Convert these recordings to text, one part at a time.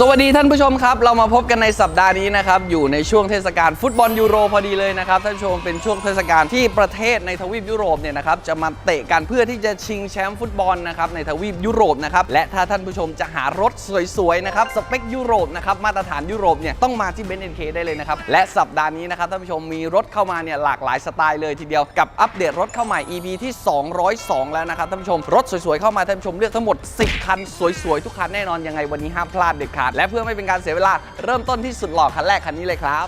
สวัสดีท่านผู้ชมครับ เรามาพบกันในสัปดาห์นี้นะครับ อยู่ในช่วงเทศกาลฟุตบอลยูโรพอดีเลยนะครับ ท่านผู้ชมเป็นช่วงเทศกาลที่ประเทศในทวีปยุโรปเนี่ยนะครับจะมาเตะกันเพื่อที่จะชิงแชมป์ฟุตบอลนะครับในทวีปยุโรปนะครับและถ้าท่านผู้ชมจะหารถสวยๆนะครับสเปคยุโรปนะครับมาตรฐานยุโรปเนี่ยต้องมาที่เบนเอ็นเคได้เลยนะครับและสัปดาห์นี้นะครับท่านผู้ชมมีรถเข้ามาเนี่ยหลากหลายสไตล์เลยทีเดียวกับอัปเดตรถเข้าใหม่ EP ที่ 202 แล้วนะครับท่านผู้ชมรถสวยๆเข้ามาท่านผู้ชมเลือกทั้งหมด 10 คันสวยๆทุกคันแน่นอนยังไงวันนี้ห้ามพลาดเด็ดขาดและเพื่อไม่เป็นการเสียเวลาเริ่มต้นที่สุดหล่อคันแรกคันนี้เลยครับ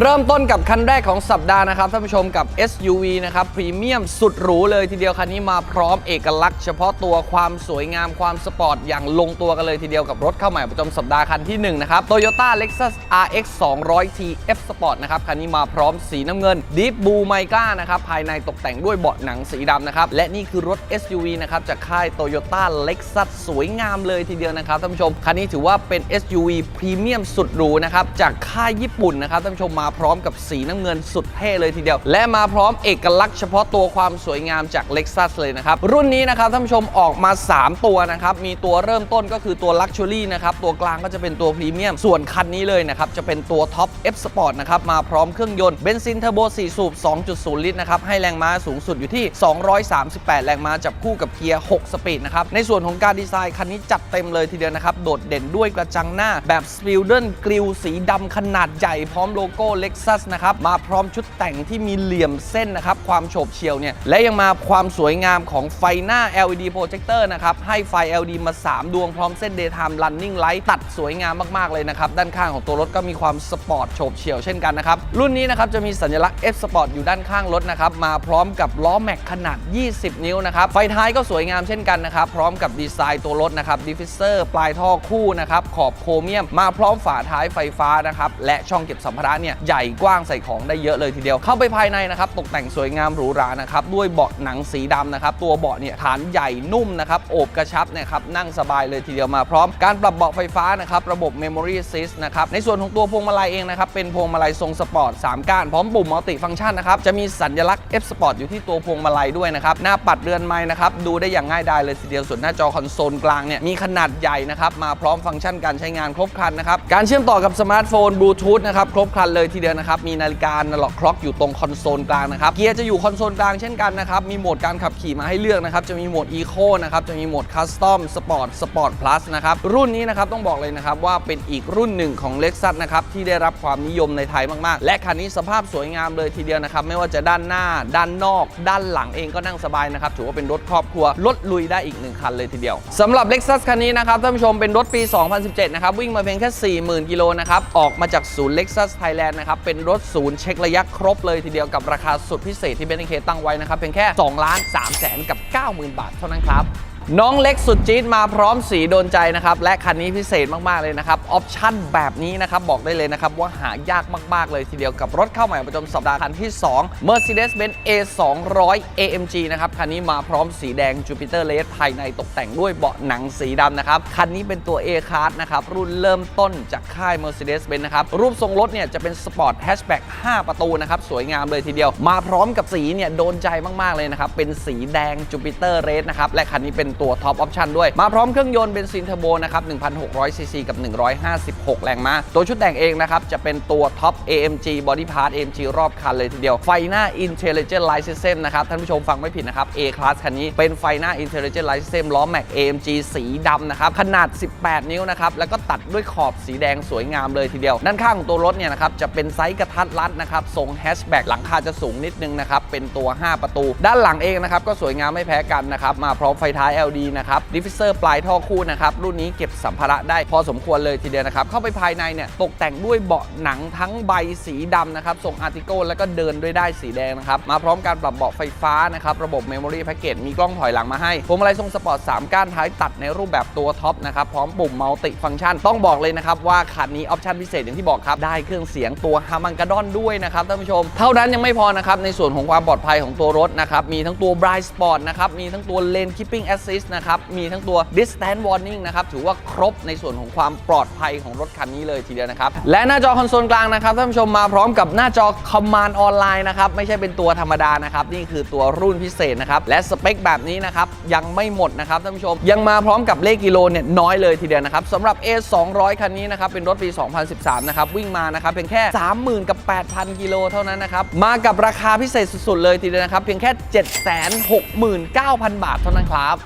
เริ่มต้นกับคันแรกของสัปดาห์นะครับท่านผู้ชมกับ SUV นะครับพรีเมียมสุดหรูเลยทีเดียวคันนี้มาพร้อมเอกลักษณ์เฉพาะตัวความสวยงามความสปอร์ต อย่างลงตัวกันเลยทีเดียวกับรถเข้าใหม่ประจำสัปดาห์คันที่ 1 นะครับ Toyota Lexus RX 200T F Sport นะครับ คันนี้มาพร้อมสีน้ำเงิน Deep Blue Mica นะครับ ภายในตกแต่งด้วยเบาะหนังสีดำนะครับ และนี่คือรถ SUV นะครับ จากค่าย Toyota Lexus สวยงามเลยทีเดียวนะครับท่านผู้ชมคันนี้ถือว่าเป็น SUV พรีเมียมสุดหรูนะครับจากค่ายญี่ปุ่นนะครับท่านผู้ชมมาพร้อมกับสีน้ำเงินสุดเท่เลยทีเดียว และมาพร้อมเอกลักษณ์เฉพาะตัวความสวยงามจาก Lexus เลยนะครับ รุ่นนี้นะครับท่านผู้ชมออกมา 3 ตัวนะครับ มีตัวเริ่มต้นก็คือตัว Luxury นะครับตัวกลางก็จะเป็นตัวพรีเมียมส่วนคันนี้เลยนะครับจะเป็นตัว Top F Sport นะครับมาพร้อมเครื่องยนต์เบนซินเทอร์โบ4สูบ 2.0 ลิตรนะครับให้แรงม้าสูงสุดอยู่ที่ 238 แรงม้าจับคู่กับเกียร์ 6 สปีดนะครับในส่วนของการดีไซน์คันนี้จัดเต็มเลยทีเดียวนะครับโดดเด่นด้วยกระจังหน้าแบบสปิลเดิลกริลสีดำขนาดใหญ่พร้อมโลโก้ Lexus นะครับมาพร้อมชุดแต่งที่มีเหลี่ยมเส้นนะครับความโฉบเฉี่ยวเนี่ยและยังมาความสวยงามของไฟหน้า LED projector นะครับให้ไฟ LED มา 3 ดวงพร้อมเส้น daytime running light ตัดสวยงามมากๆเลยนะครับด้านข้างของตัวรถก็มีความสปอร์ตโฉบเฉี่ยวเช่นกันนะครับรุ่นนี้นะครับจะมีสัญลักษณ์ F Sport อยู่ด้านข้างรถนะครับมาพร้อมกับล้อแม็กขนาด 20 นิ้วนะครับไฟท้ายก็สวยงามเช่นกันนะครับพร้อมกับดีไซน์ตัวรถนะครับดิฟฟิเซอร์ปลายท่อคู่นะครับขอบโครเมียม มาพร้อมฝาท้ายไฟฟ้านะครับและช่องเก็บสัมภาระเนี่ยใหญ่กว้างใส่ของได้เยอะเลยทีเดียว เข้าไปภายในนะครับตกแต่งสวยงามหรูหรานะครับด้วยเบาะหนังสีดำนะครับตัวเบาะเนี่ยฐานใหญ่นุ่มนะครับโอบกระชับนะครับนั่งสบายเลยทีเดียวมาพร้อมการปรับเบาะไฟฟ้านะครับระบบ Memory Assist นะครับในส่วนของตัวพวงมาลัยเองนะครับเป็นพวงมาลัยทรงสปอร์ต3ก้านพร้อมปุ่มมัลติฟังก์ชันนะครับจะมีสัญลักษณ์ F Sport อยู่ที่ตัวพวงมาลัยด้วยนะครับหน้าปัดเรือนไม้นะครับดูได้อย่างง่ายดายเลยทีเดียวส่วนหน้าจอคอนโซลกลางเนี่ยมีขนาดใหญ่นะครับมาพร้อมฟังก์ชันการใช้งานครบครันนะครับการเชื่อมต่อกับสมาร์ทโฟนบลูทูธนะครับครบครันเลยทีเดียวนะครับ มีนาฬิกานาล็อกคล็อกอยู่ตรงคอนโซลกลางนะครับ เกียร์จะอยู่คอนโซลกลางเช่นกันนะครับ มีโหมดการขับขี่มาให้เลือกนะครับ จะมีโหมด Eco นะครับ จะมีโหมด Custom Sport Sport Plus นะครับ รุ่นนี้นะครับต้องบอกเลยนะครับว่าเป็นอีกรุ่นหนึ่งของ Lexus นะครับที่ได้รับความนิยมในไทยมากๆ และคันนี้สภาพสวยงามเลยทีเดียวนะครับไม่ว่าจะด้านหน้า ด้านนอก ด้านหลังเองก็นั่งสบายนะครับถือว่าเป็นรถครอบครัวรถลุยได้อีกหนึ่งคันเลยทีเดียวสำหรับ Lexus คันนี้นะครับท่านผู้ชมเป็นรถปี 2017 นะครับวิ่งมาเพียงแค่ 40,000 กิโลนะครับออกมาจากศูนย์ Lexus Thailand นะครับ เป็นรถศูนย์เช็คระยะครบเลยทีเดียวกับราคาสุดพิเศษที่เบนเคตั้งไว้นะครับเพียงแค่2ล้าน3แสนกับ 90,000 บาทเท่านั้นครับ น้องเล็กสุดจี๊ดมาพร้อมสีโดนใจนะครับ และคันนี้พิเศษมาก ๆ เลยนะครับ ออปชั่นแบบนี้นะครับ บอกได้เลยนะครับ ว่าหายากมาก ๆ เลยทีเดียวกับรถเข้าใหม่ประจำสัปดาห์คันที่ 2 Mercedes-Benz A 200 AMG นะครับ คันนี้มาพร้อมสีแดง Jupiter Red ภายในตกแต่งด้วยเบาะหนังสีดำนะครับ คันนี้เป็นตัว A Class นะครับ รุ่นเริ่มต้นจากค่าย Mercedes-Benz นะครับ รูปทรงรถเนี่ยจะเป็นสปอร์ตแฮชแบ็ก5ประตูนะครับสวยงามเลยทีเดียว มาพร้อมกับสีเนี่ยโดนใจมากๆเลยนะครับเป็นสีแดง Jupiter Red นะครับและคันนี้เป็นตัวท็อปออปชั่นด้วย มาพร้อมเครื่องยนต์เบนซินเทอร์โบนะครับ1,600ซีซีกับ 156 แรงม้า ตัวชุดแต่งเองนะครับ จะเป็นตัวท็อป AMG Body Part AMG รอบคันเลยทีเดียว ไฟหน้า Intelligent Light System นะครับ ท่านผู้ชมฟังไม่ผิดนะครับ A Class คันนี้เป็นไฟหน้า Intelligent Light System ล้อแม็ก AMG สีดำนะครับ ขนาด 18 นิ้วนะครับ แล้วก็ตัดด้วยขอบสีแดงสวยงามเลยทีเดียว ด้านข้างของตัวรถเนี่ยนะครับจะเป็นไซส์กระทัดรัดนะครับทรงแฮชแบ็กหลังคาจะสูงนิดนึงนะครับเป็นตัว 5 ประตู ด้านหลังเองนะครับก็สวยงามไม่แพ้กันนะครับมาพร้อมไฟท้าย LD นะครับดิฟฟิเซอร์ปลายท่อคู่นะครับรุ่นนี้เก็บสัมภาระได้พอสมควรเลยทีเดียวนะครับ เข้าไปภายในเนี่ยตกแต่งด้วยเบาะหนังทั้งใบสีดำนะครับทรงอาร์ติโกแล้วก็เดินด้วยได้สีแดงนะครับ มาพร้อมการปรับเบาะไฟฟ้านะครับ ระบบ Memory Package มีกล้องถอยหลังมาให้พวงมาลัยทรงสปอร์ต 3 ก้านท้ายตัดในรูปแบบตัวท็อปนะครับ พร้อมปุ่มมัลติฟังก์ชัน ต้องบอกเลยนะครับ ว่าคันนี้ออปชั่นพิเศษอย่างที่บอกครับ ได้เครื่องเสียงตัวฮามันก d ดอนด้วยนะครับท่านผู้ชม เท่านั้นยังไม่พอนะครับในส่วนของความปลอดภัยของตัวรถนะครับมีทั้งตัว Bright Spot นะครับมีทั้งตัว Lane Keeping Assist Assist นะครับ มีทั้งตัว Distance Warning นะครับ ถือว่าครบในส่วนของความปลอดภัยของรถคันนี้เลยทีเดียวนะครับ และหน้าจอคอนโซลกลางนะครับท่านผู้ชมมาพร้อมกับหน้าจอ Command Online นะครับ ไม่ใช่เป็นตัวธรรมดานะครับ นี่คือตัวรุ่นพิเศษนะครับ และสเปคแบบนี้นะครับ ยังไม่หมดนะครับท่านผู้ชม ยังมาพร้อมกับเลขกิโลเนี่ยน้อยเลยทีเดียวนะครับสำหรับ A 200 คันนี้นะครับเป็นรถปี 2013 นะครับวิ่งมานะครับเพียงแค่ 30,000กับ8,000กิโลเท่านั้นนะครับมากับราคาพิเศษสุดๆเลยทีเดียวนะครับเพียงแค่ 769,000 บาทเท่านั้นครับ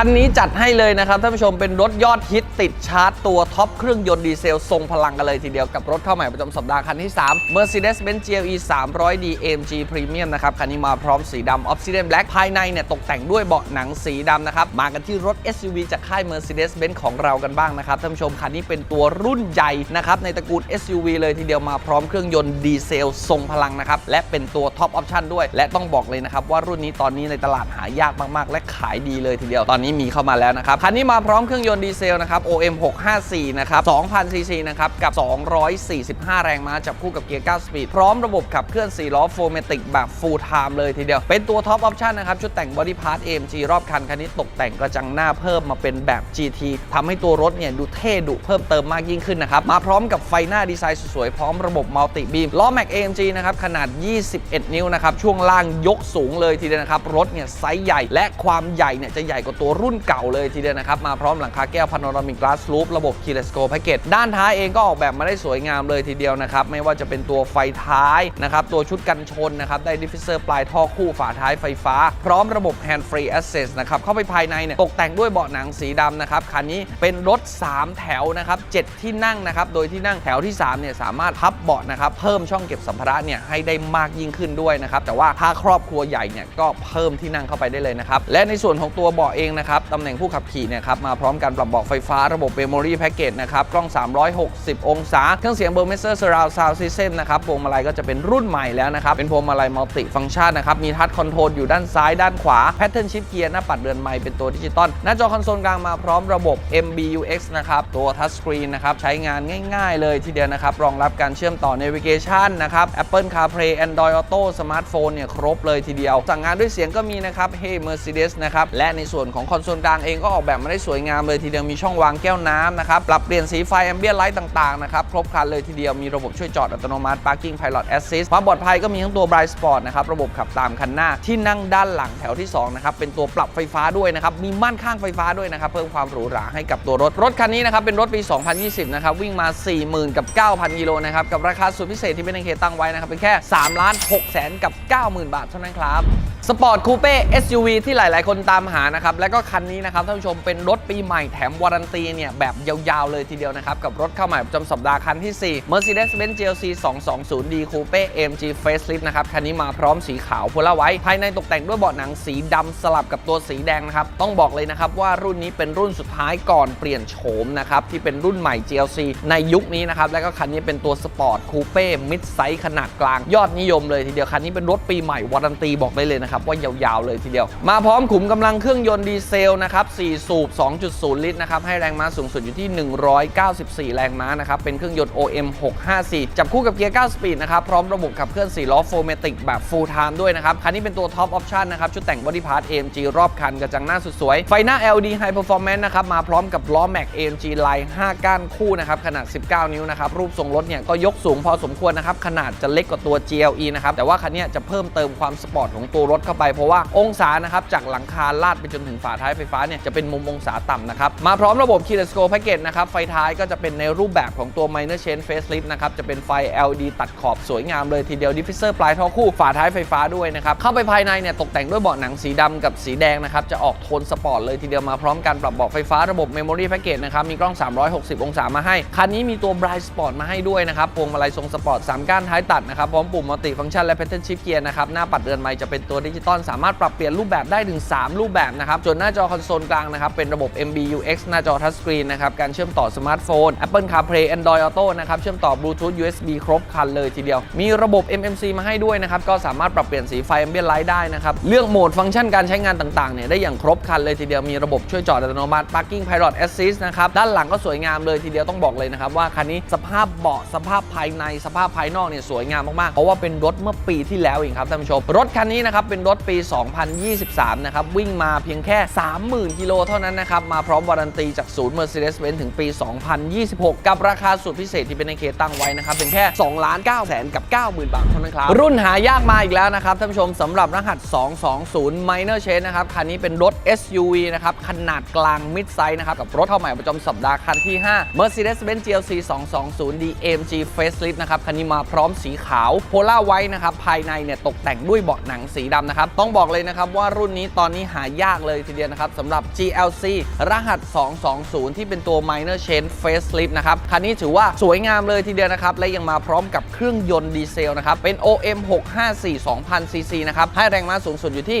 คันนี้จัดให้เลยนะครับท่านผู้ชมเป็นรถยอดฮิตติดชาร์จตัวท็อปเครื่องยนต์ดีเซลทรงพลังกันเลยทีเดียวกับรถเข้าใหม่ประจำสัปดาห์คันที่ 3 Mercedes-Benz GLE 300D AMG Premium นะครับ คันนี้มาพร้อมสีดำ Obsidian Black ภายในเนี่ยตกแต่งด้วยเบาะหนังสีดำนะครับ มากันที่รถ SUV จากค่าย Mercedes-Benz ของเรากันบ้างนะครับท่านผู้ชมคันนี้เป็นตัวรุ่นใหญ่นะครับในตระกูล SUV เลยทีเดียวมาพร้อมเครื่องยนต์ดีเซลทรงพลังนะครับและเป็นตัวท็อปออปชั่นด้วย และต้องบอกเลยนะครับว่ารุ่นนี้ตอนนี้ในตลาดหายากมากๆ และขายดีเลยทีเดียวตอนนี้มีเข้ามาแล้วนะครับ คันนี้มาพร้อมเครื่องยนต์ดีเซลนะครับ OM 654นะครับ2,000ซีซีนะครับกับ 245 แรงม้าจับคู่กับเกียร์ 9 สปีด พร้อมระบบขับเคลื่อน4ล้อโฟเมติกแบบ full time เลยทีเดียว เป็นตัวท็อปออปชั่นนะครับ ชุดแต่งบอดี้พาร์ท AMG รอบคัน คันนี้ตกแต่งกระจังหน้าเพิ่มมาเป็นแบบ GT ทำให้ตัวรถเนี่ยดูเท่ดุเพิ่มเติมมากยิ่งขึ้นนะครับ มาพร้อมกับไฟหน้าดีไซน์สวยๆ พร้อมระบบมัลติบีมล้อแม็ก AMG นะครับขนาด 21 นิ้วนะครับช่วงล่างยกสูงเลยทีเดียวนะครับรถเนี่ยไซส์ใหญ่และความใหญ่เนี่ยจะใหญ่กว่าตัวรุ่นเก่าเลยทีเดียวนะครับ มาพร้อมหลังคาแก้วพาโนรามิก glass roof ระบบ keyless go package ด้านท้ายเองก็ออกแบบมาได้สวยงามเลยทีเดียวนะครับ ไม่ว่าจะเป็นตัวไฟท้ายนะครับ ตัวชุดกันชนนะครับ ได้ดิฟฟิเซอร์ปลายท่อคู่ฝาท้ายไฟฟ้า พร้อมระบบ hand free access นะครับ เข้าไปภายในเนี่ยตกแต่งด้วยเบาะหนังสีดำนะครับ คันนี้เป็นรถ 3 แถวนะครับ7ที่นั่งนะครับ โดยที่นั่งแถวที่3เนี่ยสามารถพับเบาะนะครับ เพิ่มช่องเก็บสัมภาระเนี่ยให้ได้มากยิ่งขึ้นด้วยนะครับ แต่ว่าถ้าครอบครัวใหญ่เนี่ยก็เพิ่มที่นั่งเข้าไปได้เลยนะครับ และในส่วนของตัวเบาะเองนะครับตำแหน่งผู้ขับขี่เนี่ยครับมาพร้อมการปรับเบาะไฟฟ้าระบบ Memory Package นะครับกล้อง 360 องศา เครื่องเสียง b u r m e s t e r Surround Sound System นะครับพวงมาลัยก็จะเป็นรุ่นใหม่แล้วนะครับ เป็นพวงมาลัยมัลติฟัง c t ชันนะครับ มีทัชคอนโทรลอยู่ด้านซ้ายด้านขวา Pattern Shift Gear หน้าปัดเรือนไม้เป็นตัวดิจิตอลหน้าจอคอนโซลกลางมาพร้อมระบบ MBUX นะครับตัวทัชสกรีนนะครับใช้งานง่าย ๆ เลยทีเดียวนะครับรองรับการเชื่อมต่อ Navigation นะครับ Apple CarPlay Android Auto สมาร์ทโฟนเนี่ยครบเลยทีเดียว สั่งงานด้วยเสียงก็มีนะครับ Hey Mercedes นะครับและในส่วนของคอนโซลกลางเองก็ออกแบบมาได้สวยงามเลยทีเดียวมีช่องวางแก้วน้ำนะครับปรับเปลี่ยนสีไฟแอมเบียนไลท์ต่างๆนะครับครบครันเลยทีเดียวมีระบบช่วยจอดอัตโนมัติ Parking Pilot Assist ความปลอดภัยก็มีทั้งตัว Bright Spot นะครับระบบขับตามคันหน้าที่นั่งด้านหลังแถวที่สองนะครับเป็นตัวปรับไฟฟ้าด้วยนะครับมีม่านข้างไฟฟ้าด้วยนะครับเพิ่มความหรูหราให้กับตัวรถรถคันนี้นะครับเป็นรถปี 2020 นะครับวิ่งมา 40,000 กับ 9,000กิโลนะครับกับราคาสุดพิเศษที่เป็นเคตั้งไว้นะครับเป็นแค่3ล้าน6แสนกับ 90,000 บาทเท่านั้นครับ สปอร์ตคูเป้ SUV ที่หลาย ๆ คนตามหานะครับ และก็คันนี้นะครับท่านผู้ชมเป็นรถปีใหม่แถมวารันตีเนี่ยแบบยาว ๆ เลยทีเดียวนะครับ กับรถเข้าใหม่ประจำสัปดาห์คันที่ 4 Mercedes-Benz GLC 220D Coupe AMG Facelift นะครับ คันนี้มาพร้อมสีขาวโพลาไว้ภายในตกแต่งด้วยเบาะหนังสีดำสลับกับตัวสีแดงนะครับ ต้องบอกเลยนะครับว่ารุ่นนี้เป็นรุ่นสุดท้ายก่อนเปลี่ยนโฉมนะครับที่เป็นรุ่นใหม่ GLC ในยุคนี้นะครับและก็คันนี้เป็นตัวสปอร์ตคูเป้มิดไซส์ขนาดกลางยอดนิยมเลยทีเดียวคันนี้เป็นรถปีใหม่วารันตีบอกได้เลยนะครับว่ายาวๆเลยทีเดียว มาพร้อมขุมกำลังเครื่องยนต์ดีเซลนะครับ4สูบ 2.0 ลิตรนะครับให้แรงม้าสูงสุดอยู่ที่ 194 แรงม้านะครับเป็นเครื่องยนต์ OM 654 จับคู่กับเกียร์ 9 สปีดนะครับพร้อมระบบขับเคลื่อน4ล้อโฟเมติกแบบ full time ด้วยนะครับคันนี้เป็นตัวท็อปออปชั่นนะครับชุดแต่งบอดี้พาร์ท AMG รอบคันกระจังหน้าสุดสวยไฟหน้า LED High Performance นะครับมาพร้อมกับล้อแม็ก AMG ลาย5ก้านคู่นะครับขนาด 19 นิ้วนะครับรูปทรงรถเนี่ยก็ยกสูงพอสมควรนะครับขนาดจะเล็กกว่าตัว GLE นะครับแต่ว่าคันนี้จะเพิ่มเติมความสปอร์ตของตัวรถเข้าไปเพราะว่าองศานะครับจากหลังคาลาดไปจนถึงฝาท้ายไฟฟ้าเนี่ยจะเป็นมุมองศาต่ำนะครับมาพร้อมระบบ Keyless Go Package นะครับไฟท้ายก็จะเป็นในรูปแบบของตัว Minor Chain Facelift นะครับจะเป็นไฟ LED ตัดขอบสวยงามเลยทีเดียว Diffuser ปลายท่อคู่ฝาท้ายไฟฟ้าด้วยนะครับเข้าไปภายในเนี่ยตกแต่งด้วยเบาะหนังสีดำกับสีแดงนะครับจะออกโทนสปอร์ตเลยทีเดียวมาพร้อมการปรับเบาะไฟฟ้าระบบ Memory Package นะครับมีกล้อง 360 องศามาให้ คันนี้มีตัว Bright Spot มาให้ด้วยนะครับพวงมาลัยทรงสปอร์ต3ก้านท้ายตัดนะครับพร้อมปุ่มมัลติฟังก์ชันและ Pattern Shift Gear นะครับหน้าปัดเรือนไม้จะเป็นตัวดิจิตอลสามารถปรับเปลี่ยนรูปแบบได้ถึง 3 รูปแบบนะครับส่วนหน้าจอคอนโซลกลางนะครับเป็นระบบ MBUX หน้าจอทัชสกรีนนะครับการเชื่อมต่อสมาร์ทโฟน Apple CarPlay Android Auto นะครับเชื่อมต่อ Bluetooth USB ครบครันเลยทีเดียว มีระบบ MMC มาให้ด้วยนะครับก็สามารถปรับเปลี่ยนสีไฟ Ambient Light ได้นะครับเลือกโหมดฟังก์ชันการใช้งานต่างๆเนี่ยได้อย่างครบครันเลยทีเดียวมีระบบช่วยจอดอัตโนมัติ Parking Pilot Assist นะครับด้านหลังก็สวยงามเลยทีเดียวต้องบอกเลยนะครับว่าคันนี้สภาพเบาะสภาพภายในสภาพภายนอกเนี่ยสวยงามมากๆเพราะว่าเป็นรถเมื่อปีที่แล้วเองครับท่านผู้ชมรถคันนี้นะครับเป็นเป็นรถปี 2023 นะครับ วิ่งมาเพียงแค่ 30,000 กิโลเท่านั้นนะครับ มาพร้อมวารันตีจากศูนย์ Mercedes-Benz ถึงปี 2026 กับราคาสุดพิเศษที่เป็นในเคตั้งไว้นะครับเป็นแค่2ล้าน9แสนกับ 90,000 บาทเท่านั้นครับ รุ่นหายากมาอีกแล้วนะครับท่านผู้ชมสำหรับรหัส 220 Minor Change นะครับคันนี้เป็นรถ SUV นะครับขนาดกลาง mid size นะครับกับรถเข้าใหม่ประจำสัปดาห์คันที่ 5 Mercedes-Benz GLC 220 D AMG Facelift นะครับคันนี้มาพร้อมสีขาวโพล่าไว้นะครับภายในเนี่ยตกแต่งด้วยเบาะหนังสีดำนะครับ ต้องบอกเลยนะครับว่ารุ่นนี้ตอนนี้หายากเลยทีเดียวนะครับสำหรับ GLC รหัส 220 ที่เป็นตัว Minor Change Facelift นะครับ คันนี้ถือว่าสวยงามเลยทีเดียวนะครับ และยังมาพร้อมกับเครื่องยนต์ดีเซลนะครับ เป็น OM 654 2000 cc นะครับ ให้แรงม้าสูงสุดอยู่ที่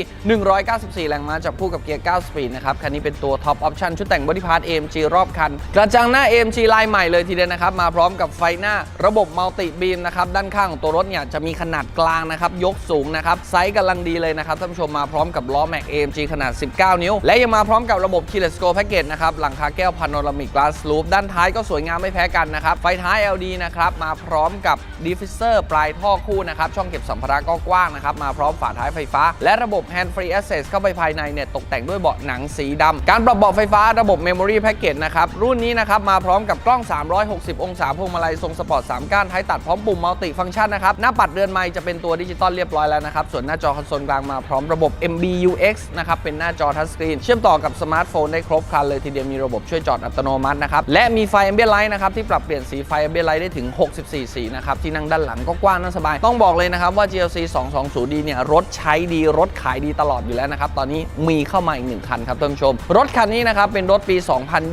194 แรงม้าจับคู่กับเกียร์ 9 สปีดนะครับ คันนี้เป็นตัวท็อปออปชั่นชุดแต่งบอดี้พาร์ AMG รอบคัน กระจังหน้า AMG ลายใหม่เลยทีเดียวนะครับ มาพร้อมกับไฟหน้าระบบมัลติบีมนะครับ ด้านข้างของตัวรถเนี่ยจะมีขนาดกลางนะครับ ยกสูงนะครับ ไซส์กำลังดีเลยนะครับท่านผู้ชมมาพร้อมกับล้อแม็ก AMG ขนาด 19 นิ้ว และยังมาพร้อมกับระบบ Keyless Go Package นะครับหลังคาแก้วพาโนรามิก Glass Roof ด้านท้ายก็สวยงามไม่แพ้กันนะครับไฟท้าย LED นะครับมาพร้อมกับ Diffuser ปลายท่อคู่นะครับช่องเก็บสัมภาระก็กว้างนะครับมาพร้อมฝาท้ายไฟฟ้า และระบบ Hand Free Access เข้าไปภายในเนี่ยตกแต่งด้วยเบาะหนังสีดำการปรับเบาะไฟฟ้าระบบ Memory Package นะครับรุ่นนี้นะครับมาพร้อมกับกล้อง 360 องศาพวงมาลัยทรงสปอร์ต3ก้านท้ายตัดพร้อมปุ่มมัลติฟังก์ชันนะครับหน้าปัดเรือนไม้จะเป็นตัวดิจิตอลเรียบร้อยแล้วนะครับส่วนหน้าจอคอนโซลกลางมาพร้อมระบบ MBUX นะครับเป็นหน้าจอทัชสกรีนเชื่อมต่อกับสมาร์ทโฟนได้ครบครันเลยทีเดียวมีระบบช่วยจอดอัตโนมัตินะครับและมีไฟ Ambient Light นะครับที่ปรับเปลี่ยนสีไฟ Ambient Light ได้ถึง 64 สีนะครับที่นั่งด้านหลังก็กว้างน่าสบาย ต้องบอกเลยนะครับว่า GLC 220D เนี่ยรถใช้ดีรถขายดีตลอดอยู่แล้วนะครับตอนนี้มีเข้ามาอีกหนึ่งคันครับท่านผู้ชม รถคันนี้นะครับเป็นรถปี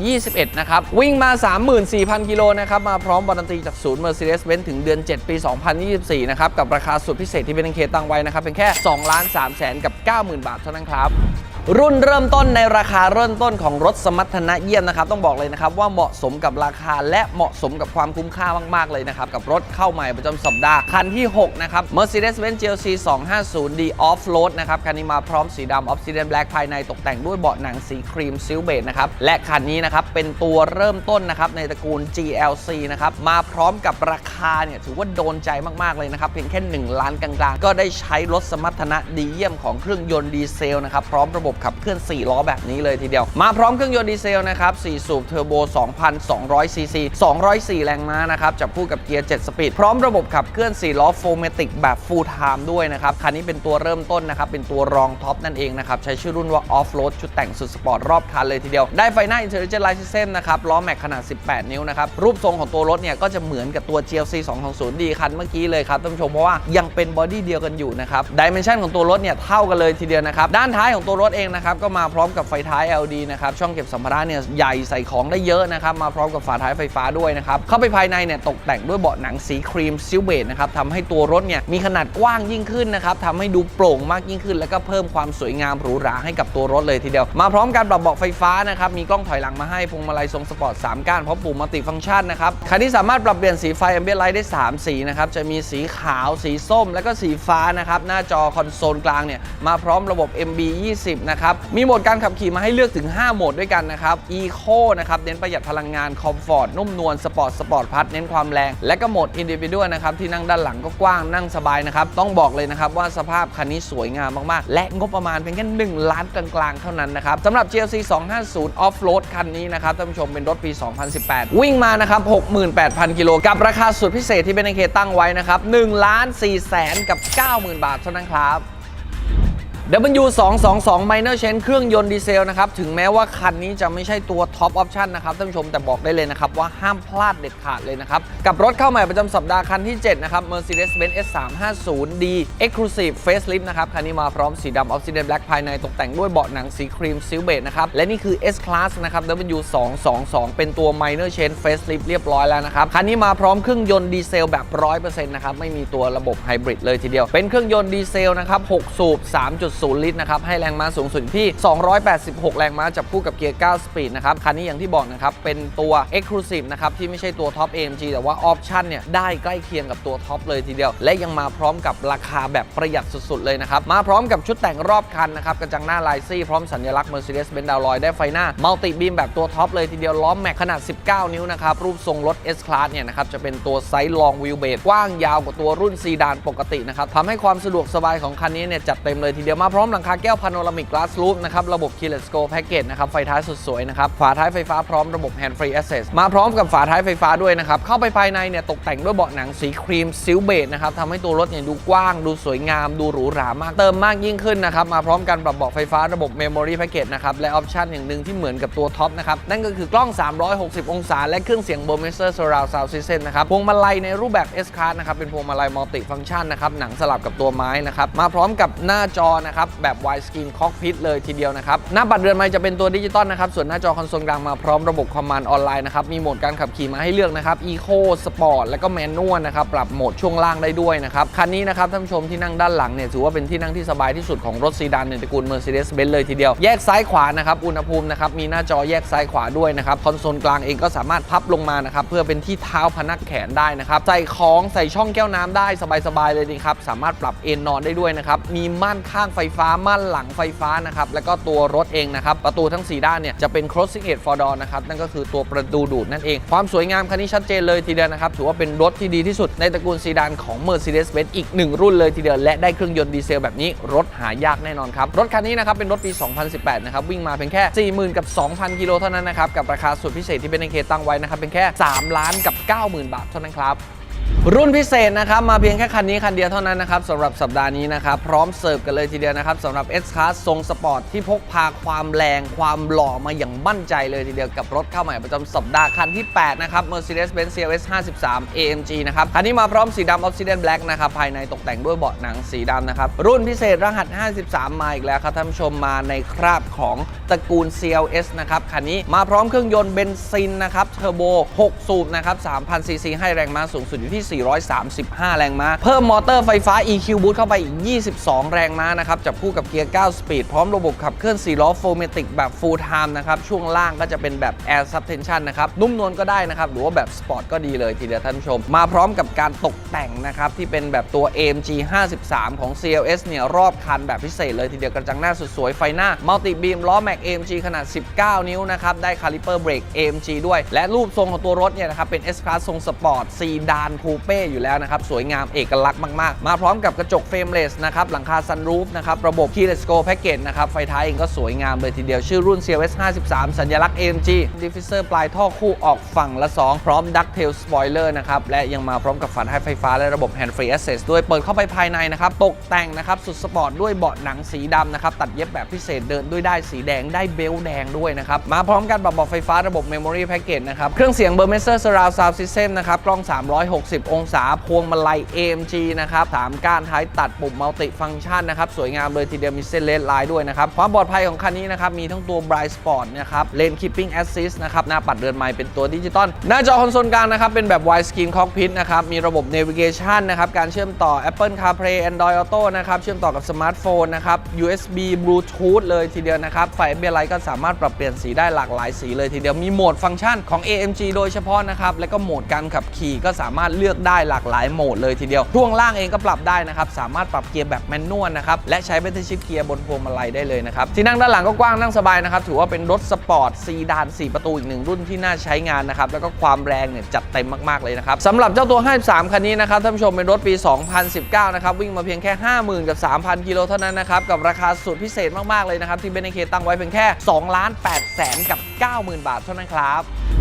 2021 นะครับวิ่งมา 34,000 กิโลนะครับมาพร้อมวารันตีจากศูนย์ Mercedes-Benz ถึงเดือน 7 ปี 2024 นะครับกับราคาสุดพิเศษที่เป็นเคตั้งไว้นะครับเป็นแค่ 2 ล้าน3แสนกับ 90,000 บาทเท่านั้นครับ รุ่นเริ่มต้นในราคาเริ่มต้นของรถสมรรถนะเยี่ยมนะครับต้องบอกเลยนะครับว่าเหมาะสมกับราคาและเหมาะสมกับความคุ้มค่ามากๆเลยนะครับกับรถเข้าใหม่ประจำสัปดาห์คันที่ 6 นะครับ Mercedes-Benz GLC 250D Off-Road นะครับคันนี้มาพร้อมสีดำ Obsidian Black ภายในตกแต่งด้วยเบาะหนังสีครีมซิลเบจนะครับและคันนี้นะครับเป็นตัวเริ่มต้นนะครับในตระกูล GLC นะครับมาพร้อมกับราคาเนี่ยถือว่าโดนใจมากๆเลยนะครับเพียงแค่ 1 ล้านกลางๆ ก็ได้ใช้รถสมรรถนะดีเยี่ยมของเครื่องยนต์ดีเซลนะครับพร้อมระบบขับเคลื่อน 4 ล้อแบบนี้เลยทีเดียว มาพร้อมเครื่องยนต์ดีเซลนะครับ 4 สูบเทอร์โบ 2,200 ซีซี 204 แรงม้านะครับ จับคู่กับเกียร์ 7 สปีด พร้อมระบบขับเคลื่อน 4 ล้อโฟเมติกแบบ full time ด้วยนะครับ คันนี้เป็นตัวเริ่มต้นนะครับ เป็นตัวรองท็อปนั่นเองนะครับ ใช้ชื่อรุ่นว่า Off Road ชุดแต่งสุดสปอร์ตรอบคันเลยทีเดียว ได้ไฟหน้า Intelligent Light System นะครับ ล้อแม็กขนาด 18 นิ้วนะครับ รูปทรงของตัวรถเนี่ยก็จะเหมือนกับตัว GLC 220D คันเมื่อกี้เลยครับท่านผู้ชมเพราะว่ายังเป็นบอดี้เดียวกันอยู่นะครับดิเมนชันของตัวรถเนี่ยเท่ากันเลยทีเดียวนะครับด้านท้ายของตัวรถเองนะครับก็มาพร้อมกับไฟท้าย LED นะครับช่องเก็บสัมภาระเนี่ยใหญ่ใส่ของได้เยอะนะครับมาพร้อมกับฝาท้ายไฟฟ้าด้วยนะครับเข้าไปภายในเนี่ยตกแต่งด้วยเบาะหนังสีครีมซิลเบจนะครับทำให้ตัวรถเนี่ยมีขนาดกว้างยิ่งขึ้นนะครับทำให้ดูโปร่งมากยิ่งขึ้น แล้วก็เพิ่มความสวยงามหรูหราให้กับตัวรถเลยทีเดียว มาพร้อมการปรับเบาะไฟฟ้านะครับมีกล้องถอยหลังมาให้พวงมาลัยทรงสปอร์ต3ก้านพร้อมปุ่มมัลติฟังก์ชันนะครับคันนี้สามารถปรับเปลี่ยนสีไฟ Ambient Light ได้ 3 สีนะครับจะมีสีขาวสีส้ม แล้วก็สีฟ้านะครับหน้าจอคอนโซลกลางเนี่ยมาพร้อมระบบ MB 20นะครับ มีโหมดการขับขี่มาให้เลือกถึง 5 โหมดด้วยกันนะครับ Eco นะครับเน้นประหยัดพลังงาน Comfort นุ่มนวลสปอร์ตสปอร์ตพัดเน้นความแรง และก็โหมด Individual นะครับที่นั่งด้านหลังก็กว้างนั่งสบายนะครับต้องบอกเลยนะครับว่าสภาพคันนี้สวยงามมากๆ และงบประมาณเพียงแค่1ล้านกลางๆเท่านั้นนะครับสำหรับ GLC 250 Off-Road คันนี้นะครับท่านผู้ชมเป็นรถปี 2018 วิ่งมานะครับ68,000 กิโลกับราคาสุดพิเศษที่เป็นเคตั้งไว้นะครับ1ล้าน4แสนกับ 90,000 บาทเท่านั้นครับ W222 Minor Change เครื่องยนต์ดีเซลนะครับ ถึงแม้ว่าคันนี้จะไม่ใช่ตัวท็อปออปชันนะครับท่านผู้ชมแต่บอกได้เลยนะครับ ว่าห้ามพลาดเด็ดขาดเลยนะครับ กับรถเข้าใหม่ประจำสัปดาห์คันที่ 7 นะครับ Mercedes-Benz S350D Exclusive Facelift นะครับ คันนี้มาพร้อมสีดำ Obsidian Black ภายในตกแต่งด้วยเบาะหนังสีครีมซิลเบจนะครับ และนี่คือ S Class นะครับ W222 เป็นตัว Minor Change Facelift เรียบร้อยแล้วนะครับ คันนี้มาพร้อมเครื่องยนต์ดีเซลแบบ 100%นะครับไม่มีตัวระบบไฮบริดเลยทีเดียวเป็นเครื่องยนต์ดีเซลนะครับ6สูบ3 1.0 ลิตรนะครับ ให้แรงม้าสูงสุดที่ 286 แรงม้าจับคู่กับเกียร์ 9 สปีดนะครับ คันนี้อย่างที่บอกนะครับ เป็นตัว Exclusive นะครับ ที่ไม่ใช่ตัวท็อป AMG แต่ว่าออปชั่นเนี่ย ได้ใกล้เคียงกับตัวท็อปเลยทีเดียว และยังมาพร้อมกับราคาแบบประหยัดสุดๆเลยนะครับ มาพร้อมกับชุดแต่งรอบคันนะครับกระจังหน้าลายซี่พร้อมสัญลักษณ์ Mercedes-Benz ดาวลอยได้ไฟหน้ามัลติบีมแบบตัวท็อปเลยทีเดียวล้อแม็กขนาด 19 นิ้วนะครับรูปทรงรถ S Class เนี่ยนะครับจะเป็นตัวไซส์ลองวิวเบสกว้างยาวกว่าตัวรุ่นซีดานปกตินะครับทำให้ความสะดวกสบายของคันนี้เนี่ยจัดเต็มเลยทีเดียวมาพร้อมหลังคาแก้วพาโนรามิก glass roof นะครับ ระบบ keyless go package นะครับ ไฟท้ายสุดสวยนะครับ ฝาท้ายไฟฟ้าพร้อมระบบ hand free access มาพร้อมกับฝาท้ายไฟฟ้าด้วยนะครับ เข้าไปภายในเนี่ยตกแต่งด้วยเบาะหนังสีครีมซิลเบจนะครับทำให้ตัวรถเนี่ยดูกว้าง ดูสวยงาม ดูหรูหรามาก เติมมากยิ่งขึ้นนะครับ มาพร้อมกันปรับเบาะไฟฟ้าระบบ memory package นะครับ และออปชันอย่างหนึ่งที่เหมือนกับตัวท็อปนะครับ นั่นก็คือกล้อง 360 องศา และเครื่องเสียง Bowmeister Surround Sound System นะครับพวงมาลัยในรูปแบบ S Class นะครับเป็นพวงมาลัยมัลติฟัง c t ชันนะครับหนังสลับกับตัวไม้นะครับมาพร้อมกับหน้าจอนะครับแบบ wide screen cockpit เลยทีเดียวนะครับหน้าปัดเรือนไม้จะเป็นตัวดิจิตอลนะครับส่วนหน้าจอคอนโซลกลางมาพร้อมระบบคอมมานด์ออนไลน์นะครับมีโหมดการขับขี่มาให้เลือกนะครับ Eco Sport แล้วก็ Manual นะครับปรับโหมดช่วงล่างได้ด้วยนะครับคันนี้นะครับท่านผู้ชมที่นั่งด้านหลังเนี่ยถือว่าเป็นที่นั่งที่สบายที่สุดของรถซีดานในตระกูล Mercedes-Benz เลยทีเดียวแยกซ้ายขวานะครับอุณหภูมินะครับมีหน้าจอแยกซ้ายขวาด้วยนะครับคอนโซลกลางเองก็สามารถพับลงมานะครับเพื่อเป็นที่เท้าพนักแขนได้นะครับใส่ของใส่ช่องแก้วน้ำได้สบายๆเลยนะครับสามารถปรับเอนนอนได้ด้วยนะครับมีม่านข้างไฟฟ้าม่านหลังไฟฟ้านะครับแล้วก็ตัวรถเองนะครับประตูทั้ง 4 ด้านเนี่ยจะเป็น crossing edge for door นะครับนั่นก็คือตัวประตูดูดนั่นเอง ความสวยงามคันนี้ชัดเจนเลยทีเดียวนะครับถือว่าเป็นรถที่ดีที่สุดในตระกูลซีดานของ Mercedes-Benz อีกหนึ่งรุ่นเลยทีเดียวและได้เครื่องยนต์ดีเซลแบบนี้รถหายากแน่นอนครับรถคันนี้นะครับเป็นรถปี 2018 นะครับวิ่งมาเพียงแค่ 40,000 กับ 2,000 กิโลเท่านั้นนะครับกับราคาสุดพิเศษที่เป็นในเคตั้งไว้นะครับเป็นแค่ 3 ล้านกับ 90,000 บาทเท่านั้นครับ รุ่นพิเศษนะครับ มาเพียงแค่คันนี้คันเดียวเท่านั้นนะครับสำหรับสัปดาห์นี้นะครับ พร้อมเสิร์ฟกันเลยทีเดียวนะครับสำหรับ S Class ทรงสปอร์ตที่พกพาความแรง ความหล่อมาอย่างมั่นใจเลยทีเดียวกับรถเข้าใหม่ประจำสัปดาห์คันที่ 8 นะครับ Mercedes-Benz CLS 53 AMG นะครับ คันนี้มาพร้อมสีดำ Obsidian Black นะครับ ภายในตกแต่งด้วยเบาะหนังสีดำนะครับ รุ่นพิเศษรหัส 53 มาอีกแล้วครับท่านผู้ชมมาในคราบของตระกูล CLS นะครับคันนี้มาพร้อมเครื่องยนต์เบนซินนะครับเทอร์โบ 6 สูบนะครับ3,000ซีซีให้แรงม้าสูงสุดอยู่ที่ที่ 435 แรงม้า เพิ่มมอเตอร์ไฟฟ้า EQ Boost เข้าไปอีก 22 แรงม้านะครับจับคู่กับเกียร์ 9 สปีด พร้อมระบบขับเคลื่อน 4 ล้อโฟเมติกแบบ Full Time นะครับ ช่วงล่างก็จะเป็นแบบ Air Suspension นะครับ นุ่มนวลก็ได้นะครับ หรือว่าแบบสปอร์ตก็ดีเลยทีเดียวท่านผู้ชม มาพร้อมกับการตกแต่งนะครับ ที่เป็นแบบตัว AMG 53 ของ CLS เนี่ยรอบคันแบบพิเศษเลยทีเดียวกระจังหน้าสุดสวยไฟหน้ามัลติบีมล้อแม็ก AMG ขนาด 19 นิ้วนะครับได้คาลิเปอร์เบรก AMG ด้วย และรูปทรงของตัวรถเนี่ยนะครับเป็น S Class ทรงสปอร์ตซีดานคูเป้อยู่แล้วนะครับ สวยงามเอกลักษณ์มาก ๆ มาพร้อมกับกระจกเฟรมเลสนะครับ หลังคาซันรูฟนะครับ ระบบ Keyless Go Package นะครับ ไฟท้ายเองก็สวยงามเลยทีเดียว ชื่อรุ่น CLS 53 สัญลักษณ์ AMG Diffuser ปลายท่อคู่ออกฝั่งละ 2 พร้อม Ducktail Spoiler นะครับ และยังมาพร้อมกับฝาท้ายไฟฟ้าและระบบ Hand Free Access ด้วย เปิดเข้าไปภายในนะครับ ตกแต่งนะครับ สุดสปอร์ตด้วยเบาะหนังสีดำนะครับ ตัดเย็บแบบพิเศษ เดินด้วยได้สีแดง ได้เบลต์แดงด้วยนะครับ มาพร้อมกันปรับเบาะไฟฟ้าระบบ Memory Package นะครับ เครื่องเสียง Burmester Surround Sound System นะครับ กล้อง 360องศา พวงมาลัย AMG นะครับสามก้านท้ายตัดปุ่มมัลติฟัง c t ชันนะครับ สวยงามเลยทีเดียวมีเส้นเลนไลน์ด้วยนะครับ ความปลอดภัยของคันนี้นะครับ มีทั้งตัว Bright Spot นะครับ Lane Keeping Assist นะครับ หน้าปัดเรือนไม้เป็นตัวดิจิตอลหน้าจอคอนโซลกลางนะครับ เป็นแบบ Wide Screen Cockpit นะครับ มีระบบ Navigation นะครับ การเชื่อมต่อ Apple CarPlay Android Auto นะครับ เชื่อมต่อกับสมาร์ทโฟนนะครับ USB Bluetooth เลยทีเดียวนะครับไฟเบลไลก็สามารถปรับเปลี่ยนสีได้หลากหลายสีเลยทีเดียวมีโหมดฟังก์ชันของ AMG โดยเฉพาะนะครับแล้วก็โหมดการขับขี่ก็สามารถเลือกือกได้หลากหลายโหมดเลยทีเดียว ช่วงล่างเองก็ปรับได้นะครับ สามารถปรับเกียร์แบบแมนนวลนะครับ และใช้เบนท์ชิปเกียร์บนพวงมาลัยได้เลยนะครับ ที่นั่งด้านหลังก็กว้างนั่งสบายนะครับ ถือว่าเป็นรถสปอร์ตซีดาน 4 ประตูอีกหนึ่งรุ่นที่น่าใช้งานนะครับ แล้วก็ความแรงเนี่ยจัดเต็มมากๆเลยนะครับสำหรับเจ้าตัว 53 คันนี้นะครับท่านผู้ชมเป็นรถปี 2019 นะครับ วิ่งมาเพียงแค่ 50,000 กับ 3,000 กิโลเท่านั้นนะครับ กับราคาสุดพิเศษมากๆเลยนะครับที่เบนเคตั้งไว้เพียงแค่2ล้าน8แสนกับ 90,000 บาทเท่านั้นครับ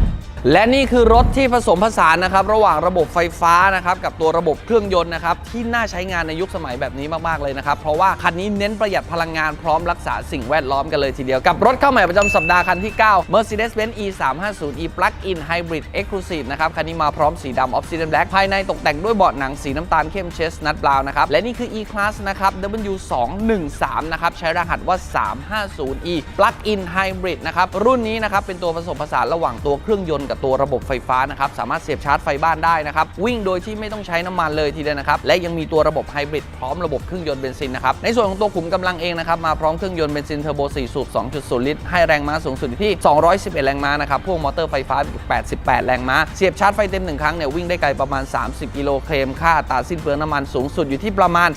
และนี่คือรถที่ผสมผสานนะครับระหว่างระบบไฟฟ้านะครับกับตัวระบบเครื่องยนต์นะครับที่น่าใช้งานในยุคสมัยแบบนี้มากๆเลยนะครับเพราะว่าคันนี้เน้นประหยัดพลังงานพร้อมรักษาสิ่งแวดล้อมกันเลยทีเดียวกับรถเข้าใหม่ประจำสัปดาห์คันที่ 9 Mercedes-Benz E350e Plug-in Hybrid Exclusive นะครับคันนี้มาพร้อมสีดำ Obsidian Black ภายในตกแต่งด้วยเบาะหนังสีน้ำตาลเข้มเชสนัทบราวนะครับและนี่คือ E-Class นะครับ W213 นะครับใช้รหัสว่า 350e Plug-in Hybrid นะครับรุ่นนี้นะครับเป็นตัวผสมผสานระหว่างตัวเครื่องยนต์กับกับตัวระบบไฟฟ้านะครับสามารถเสียบชาร์จไฟบ้านได้นะครับวิ่งโดยที่ไม่ต้องใช้น้ำมันเลยทีเดียวนะครับและยังมีตัวระบบไฮบริดพร้อมระบบเครื่องยนต์เบนซินนะครับในส่วนของตัวขุมกำลังเองนะครับมาพร้อมเครื่องยนต์เบนซินเทอร์โบ4สูบ2.0 ลิตรให้แรงม้าสูงสุดอยู่ที่ 211 แรงม้านะครับพ่วงมอเตอร์ไฟฟ้าอีก88 แรงม้าเสียบชาร์จไฟเต็มหนึ่งครั้งเนี่ยวิ่งได้ไกลประมาณ 30 กิโลเคลมค่าอัตาสิ้นเปลืองน้ำมันสูงสุดอยู่ที่ประมาณ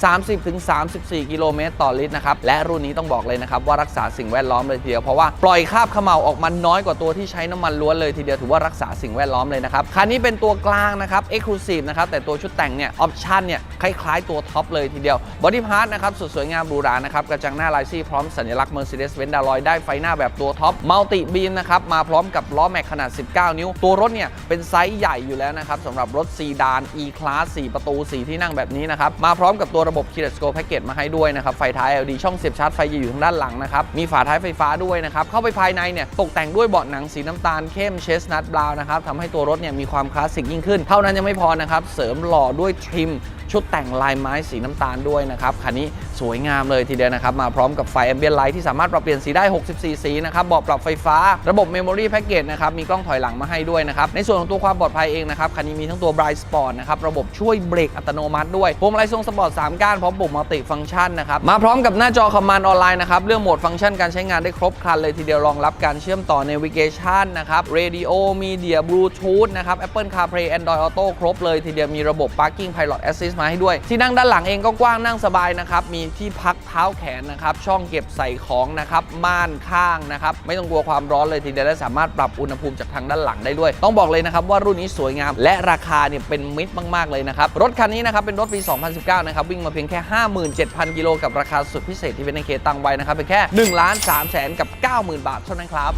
30-34 กิโลเมตรต่อลิตรนะครับและรุ่นนี้ต้องบอกเลยนะครับว่ารักษาสิ่งแวดล้อมเลยทีเดียวเพราะว่าปล่อยคราบขม่าออกมาน้อยกว่าตัวที่ใช้น้ำมันล้วนเลยทีเดียวถือว่ารักษาสิ่งแวดล้อมเลยนะครับคันนี้เป็นตัวกลางนะครับ Exclusive นะครับแต่ตัวชุดแต่งเนี่ยออปชั่นเนี่ยคล้ายๆตัวท็อปเลยทีเดียวบอดี้พาร์ทนะครับสุดสวยงามหรูรานะครับกระจังหน้าลายซี่พร้อมสัญลักษณ์ Mercedes-Benz ดารอยได้ไฟหน้าแบบตัวท็อปมัลติบีมนะครับมาพร้อมกับล้อแม็กขนาด 19 นิ้ว ตัวรถเนี่ยเป็นไซส์ใหญ่อยู่แล้วนะครับสำหรับรถซีดาน E-Class 4 ประตู 4 ที่นั่งแบบนี้นะครับมาพร้อมกับตัวระบบ Keyless Go Package มาให้ด้วยนะครับไฟท้าย LED ช่องเสียบชาร์จไฟจะอยู่ทางด้านหลังนะครับมีฝาท้ายไฟฟ้าด้วยนะครับเข้าไปภายในเนี่ยตกแต่งด้วยเบาะหนังสีน้ำตาลเข้มเชสนัทบราวนะครับทำให้ตัวรถเนี่ยมีความคลาสสิกยิ่งขึ้น เท่านั้นยังไม่พอนะครับ เสริมหล่อด้วยทริม ชุดแต่งลายไม้สีน้ำตาลด้วยนะครับ คันนี้สวยงามเลยทีเดียวนะครับ มาพร้อมกับไฟแอมเบียนไลท์ที่สามารถปรับเปลี่ยนสีได้ 64 สีนะครับเบาะปรับไฟฟ้า ระบบเมมโมรี่แพ็กเกจนะครับ มีกล้องถอยหลังมาให้ด้วยนะครับ ในส่วนของตัวความปลอดภัยเองนะครับ คันนี้มีทั้งตัว Bright Sport นะครับ ระบบช่วยเบรกอัตโนมัติด้วยพวงมาลัยทรงสปอร์ต3ก้านพร้อมปุ่มมัลติฟังก์ชันนะครับ มาพร้อมกับหน้าจอคอมมานด์ออนไลน์นะครับ เรื่องโหมดฟังก์ชันการใช้งานได้ครบครันเลยทีเดียวรองรับการเชื่อมต่อ Navigation นะครับ Radio Media Bluetooth นะครับ Apple CarPlay Android Auto ครบเลยทีเดียวมีระบบ Parking Pilot Assist มาให้ด้วย ที่นั่งด้านหลังเองก็กว้างนั่งสบายนะครับ มีที่พักเท้าแขนนะครับ ช่องเก็บใส่ของนะครับ ม่านข้างนะครับ ไม่ต้องกลัวความร้อนเลยทีเดียว และสามารถปรับอุณหภูมิจากทางด้านหลังได้ด้วย ต้องบอกเลยนะครับว่ารุ่นนี้สวยงาม และราคาเนี่ยเป็นมิตรมาก ๆ เลยนะครับ รถคันนี้นะครับเป็นรถปี 2019 นะครับ วิ่งมาเพียงแค่ 57,000 กิโลกับราคาสุดพิเศษที่เป็นในเคตั้งไว้นะครับเป็นแค่1ล้าน3แสนกับ 90,000 บาทเท่านั้นครับ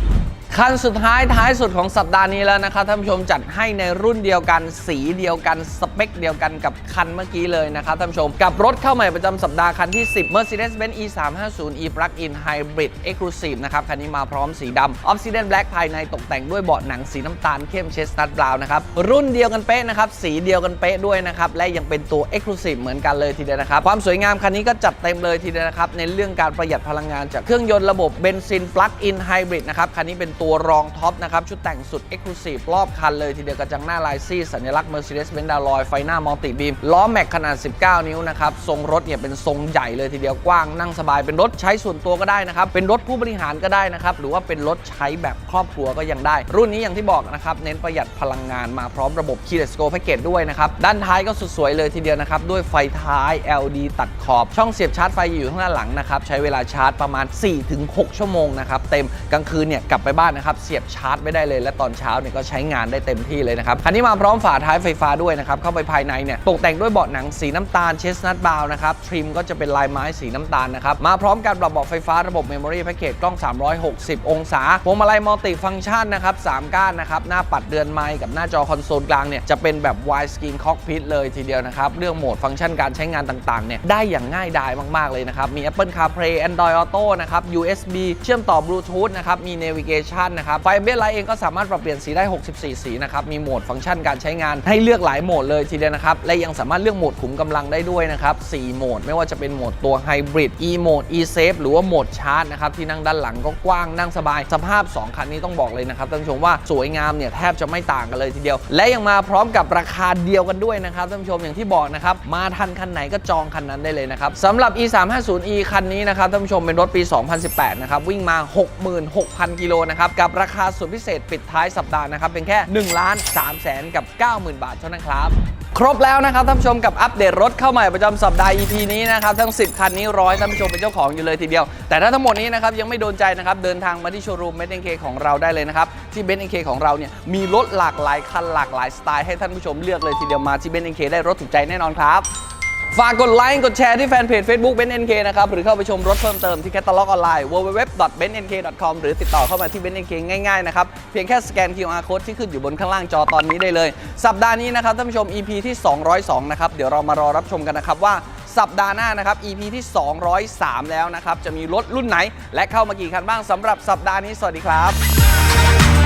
คันสุดท้ายท้ายสุดของสัปดาห์นี้แล้วนะครับท่านผู้ชมจัดให้ในรุ่นเดียวกันสีเดียวกันสเปคเดียวกันกับคันเมื่อกี้เลยนะครับท่านผู้ชมกับรถเข้าใหม่ประจำสัปดาห์คันที่ 10 Mercedes-Benz E350 e Plug-in Hybrid Exclusive นะครับคันนี้มาพร้อมสีดำ Obsidian Black ภายในตกแต่งด้วยเบาะหนังสีน้ำตาลเข้มเชสตัดบราวน์นะครับรุ่นเดียวกันเป๊ะนะครับสีเดียวกันเป๊ะด้วยนะครับและยังเป็นตัว Exclusive เหมือนกันเลยทีเดียวนะครับความสวยงามคันนี้ก็จัดเต็มเลยทีเดียวนะครับในเรื่องการประหยัดพลังงานจากเครื่องยนต์ระบบเบนซิน Plug-in Hybrid นะครับคันนี้เป็นตัวรองท็อปนะครับ ชุดแต่งสุด Exclusive รอบคันเลยทีเดียวกระจังหน้าลายซี่สัญลักษณ์ Mercedes-Benz ดารอยไฟหน้ามัลติบีม ล้อแม็กขนาด 19 นิ้วนะครับ ทรงรถเนี่ยเป็นทรงใหญ่เลยทีเดียวกว้างนั่งสบายเป็นรถใช้ส่วนตัวก็ได้นะครับ เป็นรถผู้บริหารก็ได้นะครับ หรือว่าเป็นรถใช้แบบครอบครัวก็ยังได้ รุ่นนี้อย่างที่บอกนะครับเน้นประหยัดพลังงานมาพร้อมระบบ Keyless Go Package ด้วยนะครับด้านท้ายก็สุดสวยเลยทีเดียวนะครับด้วยไฟท้าย LED ตัดขอบ ช่องเสียบชาร์จไฟอยู่ข้างหน้าหลังนะครับใช้เวลาชาร์จประมาณ 4-6 ชั่วโมงนะครับเต็มกลางคืนเนี่ยกลับไปบ้านนะครับเสียบชาร์จไม่ได้เลย และตอนเช้าเนี่ยก็ใช้งานได้เต็มที่เลยนะครับคันนี้มาพร้อมฝาท้ายไฟฟ้าด้วยนะครับเข้าไปภายในเนี่ยตกแต่งด้วยเบาะหนังสีน้ำตาลเชสนัทบาวน์นะครับทริมก็จะเป็นลายไม้สีน้ำตาลนะครับมาพร้อมการปรับเบาะไฟฟ้าระบบเมมโมรี่แพ็กเกจกล้อง 360 องศาพวงมาลัยมัลติฟังก์ชันนะครับ3ก้านนะครับหน้าปัดเดือนไม้กับหน้าจอคอนโซลกลางเนี่ยจะเป็นแบบ wide screen cockpit เลยทีเดียวนะครับเรื่องโหมดฟังก์ชันการใช้งานต่างๆเนี่ยได้อย่างง่ายดายมากๆเลยนะครับมี Apple CarPlay Android Auto นะครับ USB เชื่อมต่อ Bluetooth นะครับมี Navigation นะครับไฟเบลไลท์เองก็สามารถปรับเปลี่ยนสีได้ 64 สีนะครับ มีโหมดฟังก์ชันการใช้งานให้เลือกหลายโหมดเลยทีเดียวนะครับ และยังสามารถเลือกโหมดขุมกำลังได้ด้วยนะครับ 4 โหมด ไม่ว่าจะเป็นโหมดตัว Hybrid E โหมด E Safe หรือว่าโหมดชาร์จนะครับ ที่นั่งด้านหลังก็กว้างนั่งสบาย สภาพ 2 คันนี้ต้องบอกเลยนะครับท่านผู้ชมว่าสวยงามเนี่ยแทบจะไม่ต่างกันเลยทีเดียว และยังมาพร้อมกับราคาเดียวกันด้วยนะครับท่านผู้ชมอย่างที่บอกนะครับมาทันคันไหนก็จองคันนั้นได้เลยนะครับสำหรับ E 3 5 0 E คันนี้นะครับท่านผู้ชมเป็นรถปี 2018 นะครับวิ่งมา 66,000 กิโลนะครับกับราคาสุดพิเศษปิดท้ายสัปดาห์นะครับเป็นแค่1ล้าน3แสนกับ 90,000 บาทเท่านั้นครับ ครบแล้วนะครับท่านผู้ชมกับอัปเดตรถเข้าใหม่ประจำสัปดาห์ EP นี้นะครับทั้ง 10 คันนี้ร้อยท่านผู้ชมเป็นเจ้าของอยู่เลยทีเดียว แต่ถ้าทั้งหมดนี้นะครับยังไม่โดนใจนะครับเดินทางมาที่โชว์รูมเบนซ์เคของเราได้เลยนะครับที่เบนซ์เคของเราเนี่ยมีรถหลากหลายคันหลากหลายสไตล์ให้ท่านผู้ชมเลือกเลยทีเดียวมาที่เบนซ์เคได้รถถูกใจแน่นอนครับ ฝากกดไลค์กดแชร์ที่แฟนเพจ Facebook b e n NK นะครับ หรือเข้าไปชมรถเพิ่มเติมที่แคตตาล็อกออนไลน์ www.bennk.com หรือติดต่อเข้ามาที่ b e n NK ง่ายๆนะครับ เพียงแค่สแกน QR code ที่ขึ้นอยู่บนข้างล่างจอตอนนี้ได้เลย สัปดาห์นี้นะครับท่านผู้ชม EP ที่ 202 นะครับ เดี๋ยวเรามารอรับชมกันนะครับว่าสัปดาห์หน้านะครับ EP ที่ 203 แล้วนะครับ จะมีรถรุ่นไหน และเข้ามากี่คันบ้างสำหรับสัปดาห์นี้ สวัสดีครับ